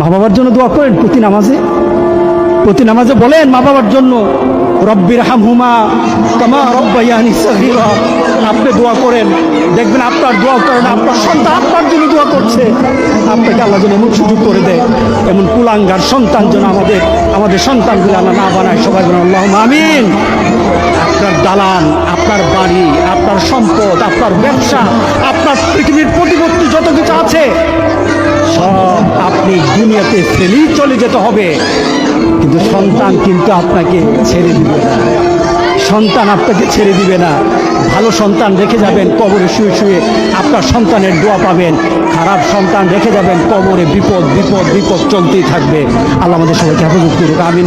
মা বাবার জন্য দোয়া করেন প্রতি নামাজে। প্রতি নামাজে বলেন, মা বাবার জন্য রব্বির হামহুমা কামা রব্বাইয়ানি সগীরা। আপনি দোয়া করেন, দেখবেন আপনার দোয়া করেন, আপনার সন্তান আপনার জন্য দোয়া করছে। আপনাকে আল্লাহ যেন এমন সুযোগ করে দেয়, এমন কুলাঙ্গার সন্তান যেন আমাদের আমাদের সন্তানগুলো আল্লাহ না বানায়। সবাই বলেন আল্লাহ আমিন। আপনার দালান, আপনার বাড়ি, আপনার সম্পদ, আপনার ব্যবসা, আপনার পৃথিবীর প্রতিপত্তি যত কিছু আছে সব আপনি দুনিয়াতে ফেলেই চলে যেতে হবে। কিন্তু সন্তান কিন্তু আপনাকে ছেড়ে দিবে না। সন্তান আপনাকে ছেড়ে দিবে না। ভালো সন্তান রেখে যাবেন, কবরে শুয়ে শুয়ে আপনার সন্তানের দোয়া পাবেন। খারাপ সন্তান রেখে যাবেন, কবরে বিপদ বিপদ বিপদ চলতেই থাকবে। আল্লাহ আমাদের সবাইকে হেফাজত করুক, আমিন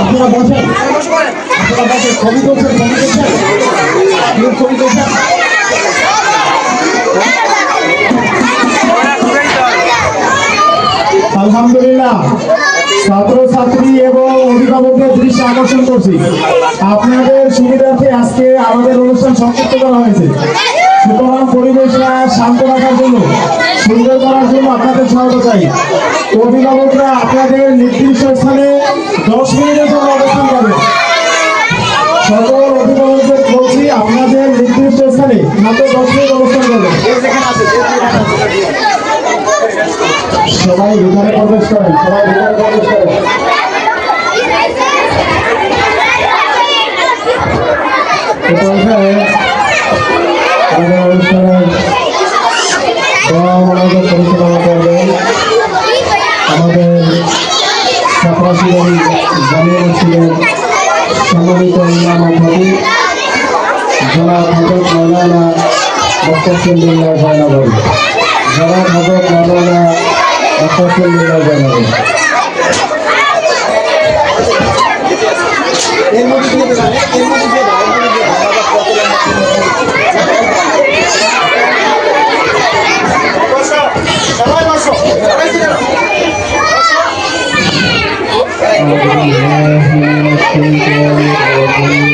আপনারা বসেন আপনারা বসেন ছবি করছেন ছবি করছেন ছবি করছেন আলহামদুলিল্লাহ। ছাত্রছাত্রী এবং অভিভাবকদের দৃষ্টি আকর্ষণ করছি। আপনাদের সুবিধার্থে আজকে আমাদের অনুষ্ঠান সংক্ষিপ্ত করা হয়েছে। সুতরাং পরিবেশটা শান্ত রাখার জন্য, সুন্দর করার জন্য আপনাদের সহায়তা চাই। অভিভাবকরা আপনাদের নির্দিষ্ট স্থানে দশ মিনিটের জন্য অবস্থান করবেন সকল অভিভাবকদের বলছি, আপনাদের নির্দিষ্ট স্থানে মাত্র দশ মিনিট অবস্থান করবেন সবাই ভিতরে প্রবেশ করেন, সবাই ভিতরে প্রবেশ করেন। এটা হচ্ছে আমাদের অনুষ্ঠানের দোয়া মনোযোগ পরিচালনা করবেন আমাদের ছাত্র ছিলেন জানিয়ে ছিলেন সম্মানিত ইমাম আশাফুল্লাহ জানাবে Thank you.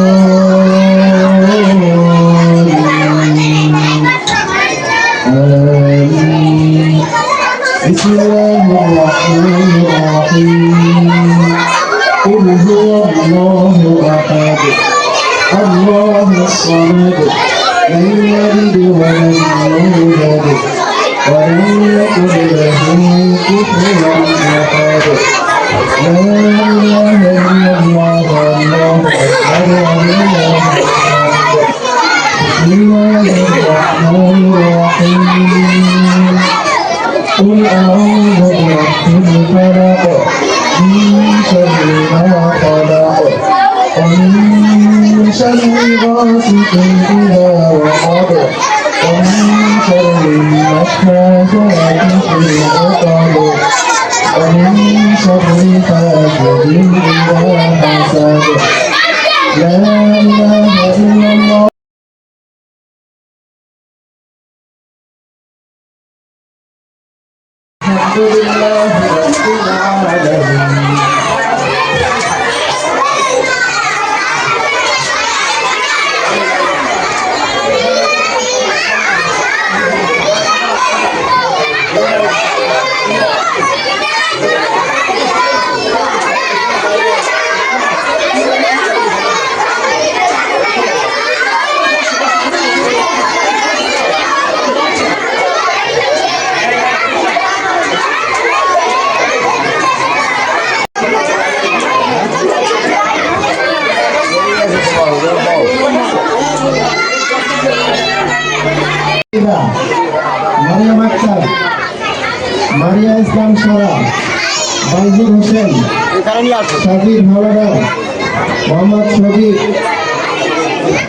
الله أحد الله الصمد لم يلد ولم يولد ولم يكن له كفوا أحد لا إله إلا الله والله أكبر والله أكبر شر غاسق إذا وقب ومن شر النفاثات في العقد ومن شر حاسد إذا حسد لا إله إلا الله الحمد لله رب العالمين মারিয়া ইসলাম সারা বাইজুর হোসেন সাকিব হাওলাদার মোহাম্মদ শফিক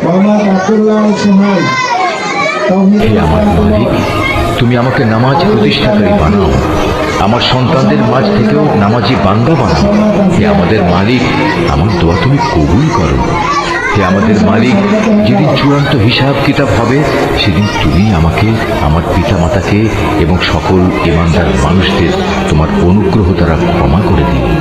মোহাম্মদ আব্দুল্লাহ সোহান তুমি আমাকে নামাজ প্রতিষ্ঠাকারী বানাও। আমার সন্তানদের মাঝ থেকেও নামাজি বান্ধব বানাও। হে আমাদের মালিক, আমার দোয়া তুমি কবুল করো। হে আমাদের মালিক, যেদিন চূড়ান্ত হিসাব কিতাব হবে, সেদিন তুমি আমাকে, আমার পিতা মাতাকে এবং সকল ইমানদার মানুষদের তোমার অনুগ্রহ দ্বারা ক্ষমা করে দিও।